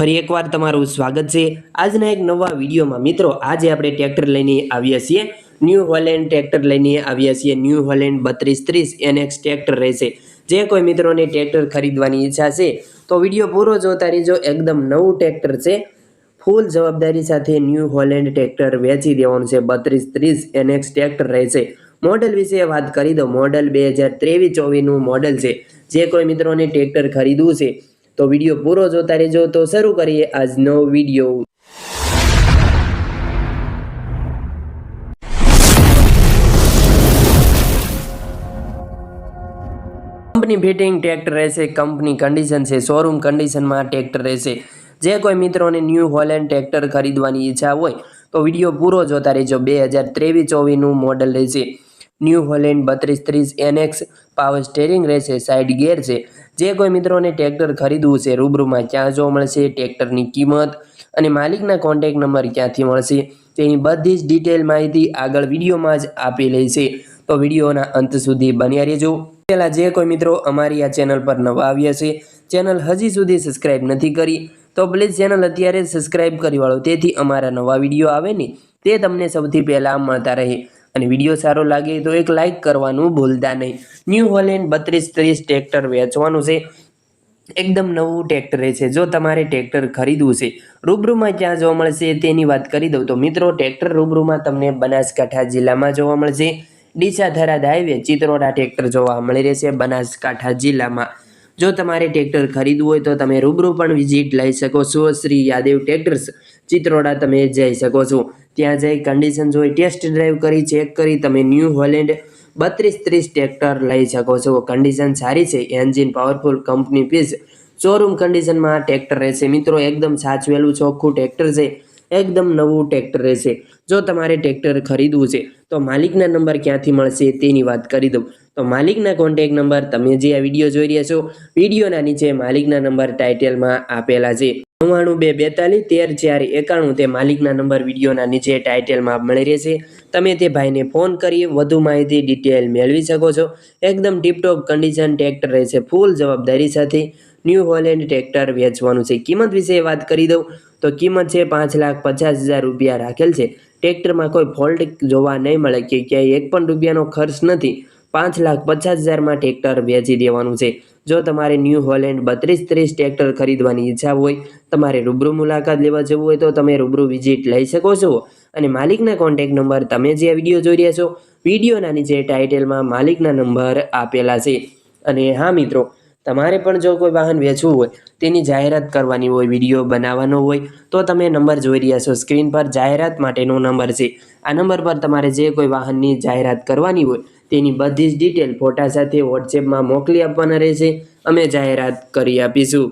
ફરી એકવાર તમારું સ્વાગત છે. આજના એક નવા વિડીયોમાં મિત્રો, આજે આપણે ટ્રેક્ટર લઈને આવ્યા છીએ. ન્યૂ હોલેન્ડ ટ્રેક્ટર લઈને આવ્યા છીએ. ન્યૂ હોલેન્ડ બત્રીસ ત્રીસ એનએક્સ ટ્રેક્ટર રહેશે. જે કોઈ મિત્રોને ટ્રેક્ટર ખરીદવાની ઈચ્છા છે, તો વીડિયો પૂરો જોતા રહેજો. એકદમ નવું ટ્રેક્ટર છે. ફૂલ જવાબદારી સાથે ન્યૂ હોલેન્ડ ટ્રેક્ટર વેચી દેવાનું છે. બત્રીસ ત્રીસ એનએક્સ ટ્રેક્ટર રહેશે. મોડલ વિશે વાત કરી દો મોડલ બે હજાર ત્રેવીસ ચોવીસનું મોડલ છે. જે કોઈ મિત્રોને ટ્રેક્ટર ખરીદવું છે તો વીડિયો પૂરો જોતા રહેજો. તો શરૂ કરીએ આજનો વીડિયો. કંપની ફિટિંગ ટ્રેક્ટર રહેશે, કંપની કન્ડિશન છે શોરૂમ કન્ડિશનમાં ટ્રેક્ટર રહેશે. જે કોઈ મિત્રોને ન્યૂ હોલેન્ડ ટ્રેક્ટર ખરીદવાની ઈચ્છા હોય, તો વીડિયો પૂરો જોતા રહેજો. બે હજાર ત્રેવીસ ચોવીસનું મોડલ રહેશે. ન્યૂ હોલેન્ડ બત્રીસ ત્રીસ એનએક્સ પાવર સ્ટેરિંગ રહેશે સાઇડ ગેર છે. જે કોઈ મિત્રોને ટ્રેક્ટર ખરીદવું છે, રૂબરૂમાં ક્યાં જોવા મળશે, ટ્રેક્ટરની કિંમત અને માલિકના કોન્ટેક નંબર ક્યાંથી મળશે, તેની બધી જ ડિટેલ માહિતી આગળ વિડીયોમાં જ આપેલી છે. તો વિડીયોના અંત સુધી બન્યા રહેજો. પહેલાં જે કોઈ મિત્રો અમારી આ ચેનલ પર નવા આવ્યા છે ચેનલ હજી સુધી સબસ્ક્રાઇબ નથી કરી, તો પ્લીઝ ચેનલ અત્યારે સબસ્ક્રાઇબ કરી વાળો, તેથી અમારા નવા વીડિયો આવે ને, તે તમને સૌથી પહેલાં મળતા રહે. અને વીડિયો સારો લાગે તો એક લાઇક કરવાનું ભૂલતા નહીં. ન્યૂ હોલેન્ડ બત્રીસ ત્રીસ ટ્રેક્ટર વેચવાનું છે. એકદમ નવું ટ્રેક્ટર છે. જો તમારે ટ્રેક્ટર ખરીદવું છે, રૂબરૂમાં ક્યાં જોવા મળશે તેની વાત કરી દઉં તો મિત્રો ટ્રેક્ટર રૂબરૂમાં તમને બનાસકાંઠા જિલ્લામાં જોવા મળશે. ડીસા થરાદ હાઈવે, ચિત્રોડા ટ્રેક્ટર જોવા મળી રહેશે બનાસકાંઠા જિલ્લામાં. જો તમારે ટ્રેક્ટર ખરીદવું હોય તો તમે રૂબરૂ પણ વિઝિટ લઈ શકો છો. શ્રી યાદેવ ટ્રેક્ટર્સ ચિત્રોડા તમે જઈ શકો છો. ત્યાં જઈ કન્ડિશન જોઈ ટેસ્ટ ડ્રાઈવ કરી ચેક કરી, તમે ન્યૂ હોલેન્ડ બત્રીસ ત્રીસ ટ્રેક્ટર લઈ શકો છો. કન્ડિશન સારી છે engine powerful company piece showroom કન્ડિશનમાં ટ્રેક્ટર રહેશે. મિત્રો, એકદમ સાચવેલું ચોખ્ખું ટ્રેક્ટર છે. એકદમ નવું ટ્રેક્ટર રહેશે. જો તમારે ટ્રેક્ટર ખરીદવું છે, તો માલિકના નંબર ક્યાંથી મળશે તેની વાત કરી દઉં. તો માલિકના કોન્ટેક નંબર તમે જે આ વીડિયો જોઈ રહ્યા છો, વિડીયોના નીચે માલિકના નંબર ટાઇટલમાં આપેલા છે. નવ્વાણું બે બેતાલીસ તેર ચાર એકાણું તે માલિકના નંબર વિડીયોના નીચે ટાઇટલમાં મળી રહેશે. તમે તે ભાઈને ફોન કરી વધુ માહિતી ડિટેલ મેળવી શકો છો. એકદમ ટીપટોપ કન્ડિશન ટ્રેક્ટર રહેશે ફૂલ જવાબદારી સાથે. ન્યૂ હોલેન્ડ ટ્રેક્ટર વેચવાનું છે. કિંમત વિશે વાત કરી દઉં. તો કિંમત છે પાંચ લાખ પચાસ હજાર રૂપિયા રાખેલ છે. ટ્રેક્ટરમાં કોઈ ફોલ્ટ જોવા નહીં મળે કે ક્યાંય એક પણ રૂપિયાનો ખર્ચ નથી. પાંચ લાખ પચાસ હજારમાં ટ્રેક્ટર વેચી દેવાનું છે. જો તમારે ન્યૂ હોલેન્ડ બત્રીસ ત્રીસ ટ્રેક્ટર ખરીદવાની ઈચ્છા હોય, તમારે રૂબરૂ મુલાકાત લેવા જવું હોય તો તમે રૂબરૂ વિઝિટ લઈ શકો છો. અને માલિકના કોન્ટેક નંબર તમે જે વીડિયો જોઈ રહ્યા છો, વિડીયોના નીચે ટાઇટલમાં માલિકના નંબર આપેલા છે. અને હા મિત્રો તમારે પણ જો કોઈ વાહન વેચવું હોય, તેની જાહેરાત કરવાની હોય, વીડિયો બનાવવાનો હોય, તો તમે નંબર જોઈ રહ્યા છો. સ્ક્રીન પર જાહેરાત માટેનો નંબર છે. આ નંબર પર તમારે જે કોઈ વાહનની જાહેરાત કરવાની હોય, તેની બધી જ ડિટેલ ફોટા સાથે વોટ્સએપમાં મોકલી આપવાના રહેશે. અમે જાહેરાત કરી આપીશું.